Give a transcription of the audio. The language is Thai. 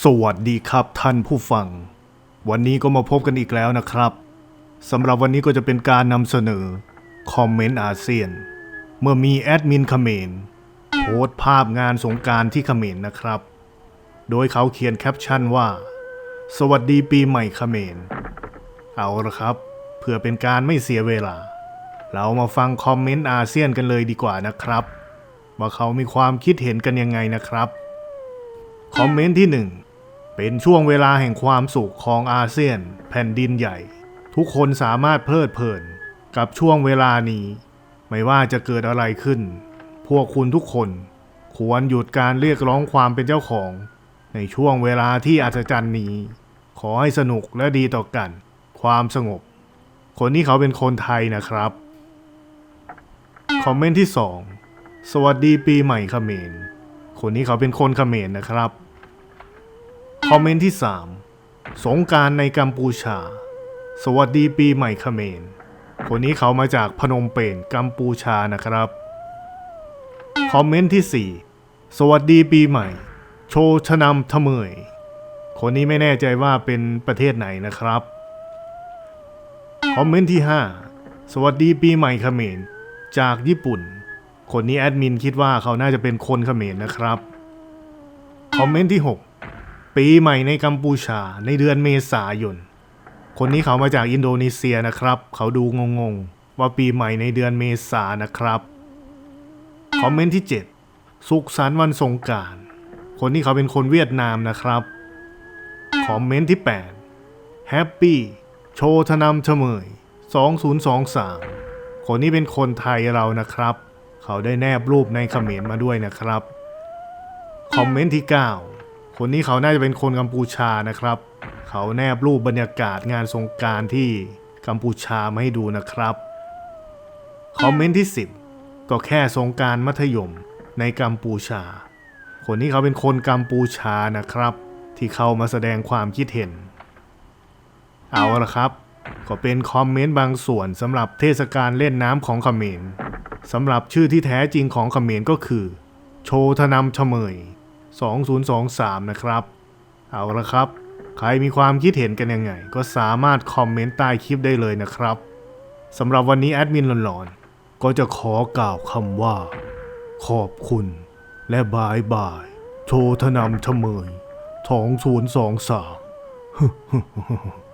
สวัสดีครับท่านผู้ฟัง วันนี้ก็มาพบกันอีกแล้วนะครับสำหรับวันนี้ก็จะเป็นการนำเสนอคอมเมนต์อาเซียน เมื่อมีแอดมินเขมรโพสต์ภาพงานสงการที่เขมรนะครับ โดยเขาเขียนแคปชั่นว่า สวัสดีปีใหม่เขมร เอาละครับ เพื่อเป็นการไม่เสียเวลา เรามาฟังคอมเมนต์อาเซียนกันเลยดีกว่านะครับ ว่าเขามีความคิดเห็นกันยังไงนะครับ คอมเมนต์ที่หนึ่งเป็นช่วงเวลาแห่งความสุขของอาเซียน แผ่นดินใหญ่ ทุกคนสามารถเพลิดเพลิน กับช่วงเวลานี้ ไม่ว่าจะเกิดอะไรขึ้น พวกคุณทุกคน ควรหยุดการเรียกร้องความเป็นเจ้าของ ในช่วงเวลาที่อัศจรรย์นี้ ขอให้สนุกและดีต่อกัน ความสงบ คนนี้เขาเป็นคนไทยนะครับ คอมเมนต์ที่สองสวัสดีปีใหม่เขมรคนนี้เขาเป็นคนเขมรนะครับ อมเมนต์ที่ 3 สงการในกัมพูชา สวัสดีปีใหม่เขมร คนนี้เขามาจากพนมเปญกัมพูชานะครับ คอมเมนต์ที่ 4 สวัสดีปีใหม่ โชชนำทะเมย คนนี้ไม่แน่ใจว่าเป็นประเทศไหนนะครับ คอมเมนต์ที่ 5 สวัสดีปีใหม่เขมร จากญี่ปุ่น คนนี้แอดมินคิดว่าเขาน่าจะเป็นคนเขมรนะครับ คอมเมนต์ที่ 6 ปีใหม่ในกัมพูชาในเดือนเมษายน คนนี้เขามาจากอินโดนีเซียนะครับ เขาดูงงๆ ว่าปีใหม่ในเดือนเมษานะครับ คอมเมนต์ที่ 7 สุขสันต์วันสงการ คนนี้เขาเป็นคนเวียดนามนะครับ คอมเมนต์ที่ 8 แฮปปี้ โชธนำเฉมย 2023 คนนี้เป็นคนไทยเรานะครับ เขาได้แนบรูปในเขมรมาด้วยนะครับ คอมเมนต์ที่ 9 คนนี้เขาน่าจะเป็นคนกัมพูชานะครับ เขาแนบรูปบรรยากาศงานสงการที่กัมพูชามาให้ดูนะครับ คอมเมนต์ที่ 10 ก็แค่สงการมัธยมในกัมพูชา คนนี้เขาเป็นคนกัมพูชานะครับ ที่เข้ามาแสดงความคิดเห็น เอาละครับ ก็เป็นคอมเมนต์บางส่วนสำหรับเทศกาลเล่นน้ำของเขมรสำหรับชื่อที่แท้จริงของเขมรก็คือ โชธนำเฉมย 2023 นะครับ เอาละครับ ใครมีความคิดเห็นกันยังไง ก็สามารถคอมเมนต์ใต้คลิปได้เลยนะครับสำหรับวันนี้แอดมินหลอนๆ ก็จะขอกล่าวคำว่า ขอบคุณ และบายบาย โชธนำเฉมย2023